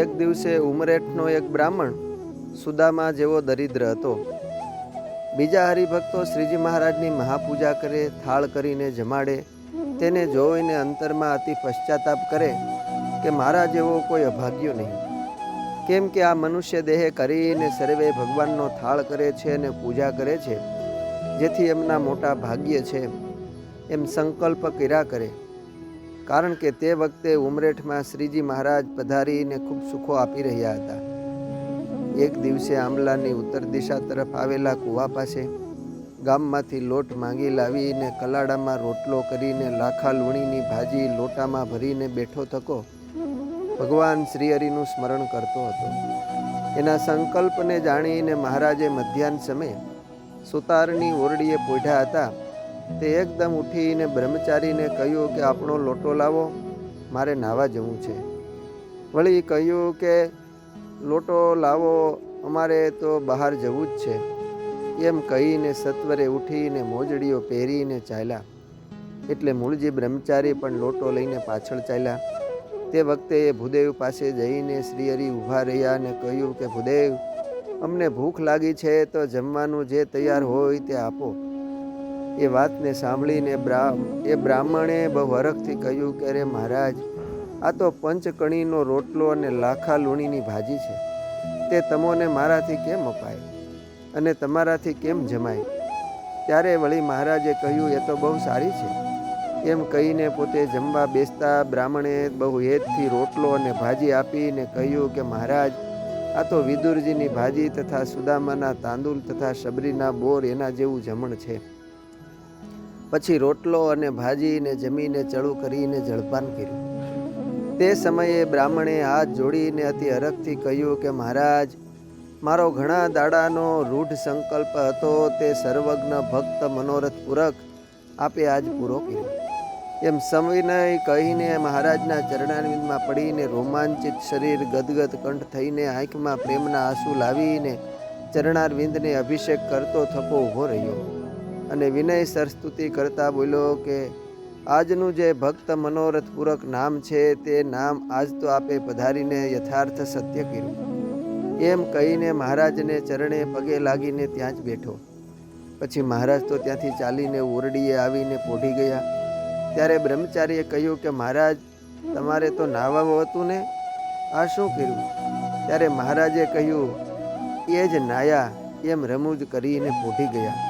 એક દિવસે ઉમરેઠનો એક બ્રાહ્મણ સુદામા જેવો દરિદ્ર હતો. બીજા હરિભક્તો શ્રીજી મહારાજની મહાપૂજા કરે, થાળ કરીને જમાડે, તેને જોઈને અંતરમાં અતિ પશ્ચાતાપ કરે કે મારા જેવો કોઈ અભાગ્યો નહીં. કેમ કે આ મનુષ્ય દેહે કરીને સર્વે ભગવાનનો થાળ કરે છે અને પૂજા કરે છે, જેથી એમના મોટા ભાગ્ય છે. એમ સંકલ્પ કર્યા કરે. કારણ કે તે વખતે ઉમરેઠમાં શ્રીજી મહારાજ પધારીને ખૂબ સુખો આપી રહ્યા હતા. એક દિવસે આંબલાની ઉત્તર દિશા તરફ આવેલા કૂવા પાસે ગામમાંથી લોટ માંગી લાવીને કલાડામાં રોટલો કરીને લાખા લૂણીની ભાજી લોટામાં ભરીને બેઠો થકો ભગવાન શ્રી હરિનું સ્મરણ કરતો હતો. એના સંકલ્પને જાણીને મહારાજે મધ્યાહન સમયે સુતારની ઓરડીએ પોઢ્યા હતા. તે એકદમ ઉઠીને બ્રહ્મચારીને કહ્યું કે આપણો લોટો લાવો, મારે નાવા જવું છે. વળી કહ્યું કે, લોટો લાવો, અમારે તો બહાર જવું જ છે. એમ કહીને સત્વરે ઉઠીને મોજડીઓ પહેરીને ચાલ્યા. એટલે મૂળજી બ્રહ્મચારી પણ લોટો લઈને પાછળ ચાલ્યા. તે વખતે એ ભૂદેવ પાસે જઈને શ્રીહરિ ઊભા રહ્યા અને કહ્યું કે, ભૂદેવ, અમને ભૂખ લાગી છે તો જમવાનું જે તૈયાર હોય તે આપો. એ વાતને સાંભળીને બ્રાહ્મ, એ બ્રાહ્મણે બહુ હરખથી કહ્યું કે, અરે મહારાજ, આ તો પંચકણીનો રોટલો અને લાખા લૂણીની ભાજી છે. તે તમોને મારાથી કેમ અપાય અને તમારાથી કેમ જમાય? ત્યારે વળી મહારાજે કહ્યું, એ તો બહુ સારી છે. એમ કહીને પોતે જમવા બેસતા બ્રાહ્મણે બહુ હેતથી રોટલો અને ભાજી આપીને કહ્યું કે, મહારાજ, આ તો વિદુરજીની ભાજી તથા સુદામાના તાંદુલ તથા શબરીના બોર એના જેવું જમણ છે. પછી રોટલો અને ભાજીને જમીને ચળું કરીને જળપાન કર્યું. તે સમયે બ્રાહ્મણે હાથ જોડીને અતિ હરખથી કહ્યું કે, મહારાજ, મારો ઘણા દાડાનો રૂઢ સંકલ્પ હતો, તે સર્વજ્ઞ ભક્ત મનોરથ પૂરક આપે આજ પૂરો કર્યો. એમ સમયને કહીને મહારાજના ચરણારવિંદમાં પડીને રોમાંચિત શરીર ગદગદ કંઠ થઈને આંખમાં પ્રેમના આંસુ લાવીને ચરણારવિંદને અભિષેક કરતો થકો ઊભો રહ્યો. અને વિનય સરસ્તુતિ કરતા બોલ્યો કે, આજનું જે ભક્ત મનોરથ નામ છે, તે નામ આજ તો આપે પધારીને યથાર્થ સત્ય કર્યું. એમ કહીને મહારાજને ચરણે પગે લાગીને ત્યાં જ બેઠો. પછી મહારાજ તો ત્યાંથી ચાલીને ઓરડીએ આવીને પોઢી ગયા. ત્યારે બ્રહ્મચારીએ કહ્યું કે, મહારાજ, તમારે તો નાવાનું હતું ને? આ શું કર્યું? ત્યારે મહારાજે કહ્યું, એ જ નાયા, એમ રમૂજ કરીને પોઢી ગયા.